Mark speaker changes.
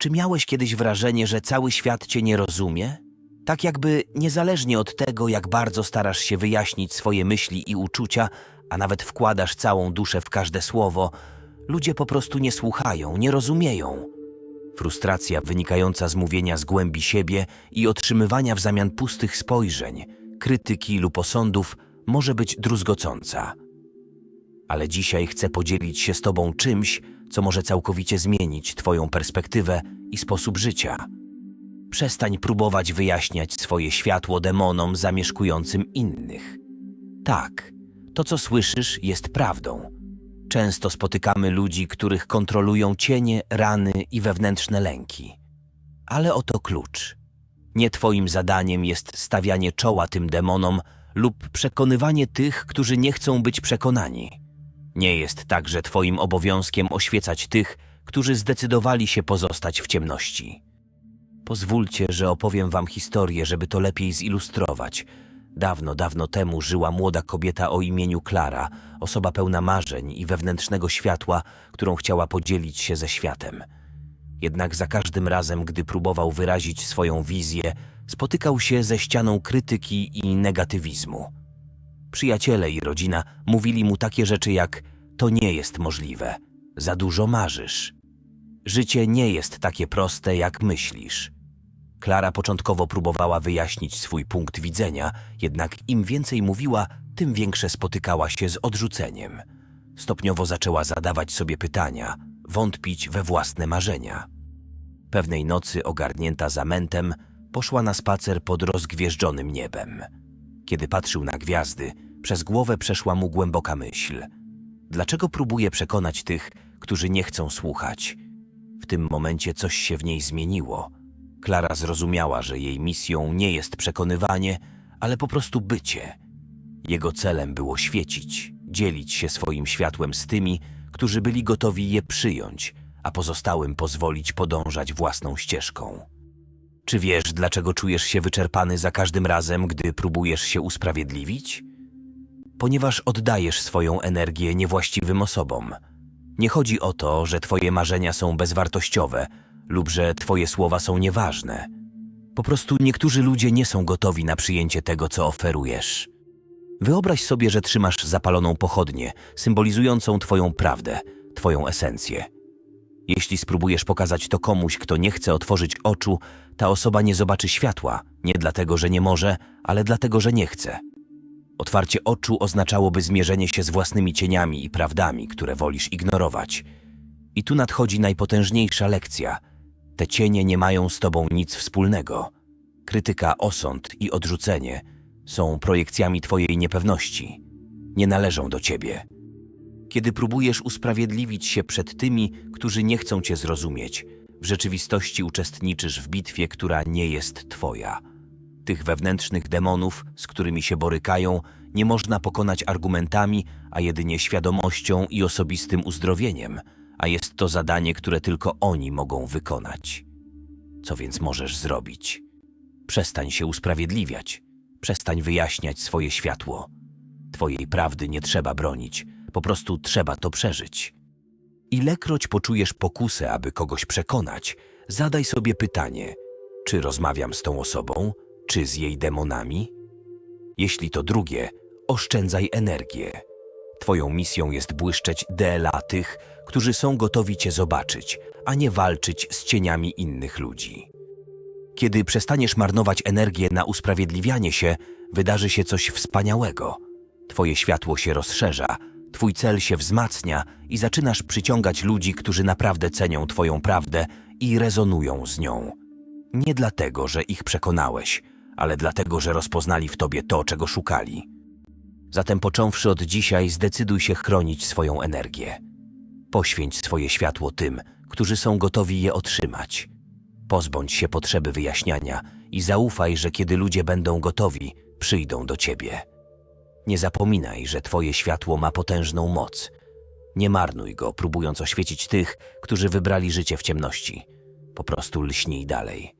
Speaker 1: Czy miałeś kiedyś wrażenie, że cały świat cię nie rozumie? Tak jakby niezależnie od tego, jak bardzo starasz się wyjaśnić swoje myśli i uczucia, a nawet wkładasz całą duszę w każde słowo, ludzie po prostu nie słuchają, nie rozumieją. Frustracja wynikająca z mówienia z głębi siebie i otrzymywania w zamian pustych spojrzeń, krytyki lub osądów może być druzgocąca. Ale dzisiaj chcę podzielić się z Tobą czymś, co może całkowicie zmienić Twoją perspektywę i sposób życia. Przestań próbować wyjaśniać swoje światło demonom zamieszkującym innych. Tak, to co słyszysz jest prawdą. Często spotykamy ludzi, których kontrolują cienie, rany i wewnętrzne lęki. Ale oto klucz. Nie Twoim zadaniem jest stawianie czoła tym demonom lub przekonywanie tych, którzy nie chcą być przekonani. Nie jest także Twoim obowiązkiem oświecać tych, którzy zdecydowali się pozostać w ciemności. Pozwólcie, że opowiem Wam historię, żeby to lepiej zilustrować. Dawno, dawno temu żyła młoda kobieta o imieniu Klara, osoba pełna marzeń i wewnętrznego światła, którą chciała podzielić się ze światem. Jednak za każdym razem, gdy próbował wyrazić swoją wizję, spotykał się ze ścianą krytyki i negatywizmu. Przyjaciele i rodzina mówili mu takie rzeczy jak: To nie jest możliwe, za dużo marzysz. Życie nie jest takie proste, jak myślisz. Klara początkowo próbowała wyjaśnić swój punkt widzenia, jednak im więcej mówiła, tym większe spotykała się z odrzuceniem. Stopniowo zaczęła zadawać sobie pytania, wątpić we własne marzenia. Pewnej nocy, ogarnięta zamętem, poszła na spacer pod rozgwieżdżonym niebem. Kiedy patrzył na gwiazdy, przez głowę przeszła mu głęboka myśl. Dlaczego próbuje przekonać tych, którzy nie chcą słuchać? W tym momencie coś się w niej zmieniło. Klara zrozumiała, że jej misją nie jest przekonywanie, ale po prostu bycie. Jego celem było świecić, dzielić się swoim światłem z tymi, którzy byli gotowi je przyjąć, a pozostałym pozwolić podążać własną ścieżką. Czy wiesz, dlaczego czujesz się wyczerpany za każdym razem, gdy próbujesz się usprawiedliwić? Ponieważ oddajesz swoją energię niewłaściwym osobom. Nie chodzi o to, że twoje marzenia są bezwartościowe lub że twoje słowa są nieważne. Po prostu niektórzy ludzie nie są gotowi na przyjęcie tego, co oferujesz. Wyobraź sobie, że trzymasz zapaloną pochodnię, symbolizującą twoją prawdę, twoją esencję. Jeśli spróbujesz pokazać to komuś, kto nie chce otworzyć oczu, ta osoba nie zobaczy światła, nie dlatego, że nie może, ale dlatego, że nie chce. Otwarcie oczu oznaczałoby zmierzenie się z własnymi cieniami i prawdami, które wolisz ignorować. I tu nadchodzi najpotężniejsza lekcja. Te cienie nie mają z tobą nic wspólnego. Krytyka, osąd i odrzucenie są projekcjami twojej niepewności. Nie należą do ciebie. Kiedy próbujesz usprawiedliwić się przed tymi, którzy nie chcą cię zrozumieć, w rzeczywistości uczestniczysz w bitwie, która nie jest twoja. Tych wewnętrznych demonów, z którymi się borykają, nie można pokonać argumentami, a jedynie świadomością i osobistym uzdrowieniem, a jest to zadanie, które tylko oni mogą wykonać. Co więc możesz zrobić? Przestań się usprawiedliwiać, przestań wyjaśniać swoje światło. Twojej prawdy nie trzeba bronić, po prostu trzeba to przeżyć. Ilekroć poczujesz pokusę, aby kogoś przekonać, zadaj sobie pytanie: czy rozmawiam z tą osobą, czy z jej demonami? Jeśli to drugie, oszczędzaj energię. Twoją misją jest błyszczeć DLA tych, którzy są gotowi Cię zobaczyć, a nie walczyć z cieniami innych ludzi. Kiedy przestaniesz marnować energię na usprawiedliwianie się, wydarzy się coś wspaniałego. Twoje światło się rozszerza, Twój cel się wzmacnia i zaczynasz przyciągać ludzi, którzy naprawdę cenią Twoją prawdę i rezonują z nią. Nie dlatego, że ich przekonałeś, ale dlatego, że rozpoznali w Tobie to, czego szukali. Zatem począwszy od dzisiaj zdecyduj się chronić swoją energię. Poświęć swoje światło tym, którzy są gotowi je otrzymać. Pozbądź się potrzeby wyjaśniania i zaufaj, że kiedy ludzie będą gotowi, przyjdą do Ciebie. Nie zapominaj, że Twoje światło ma potężną moc. Nie marnuj go, próbując oświecić tych, którzy wybrali życie w ciemności. Po prostu lśnij dalej.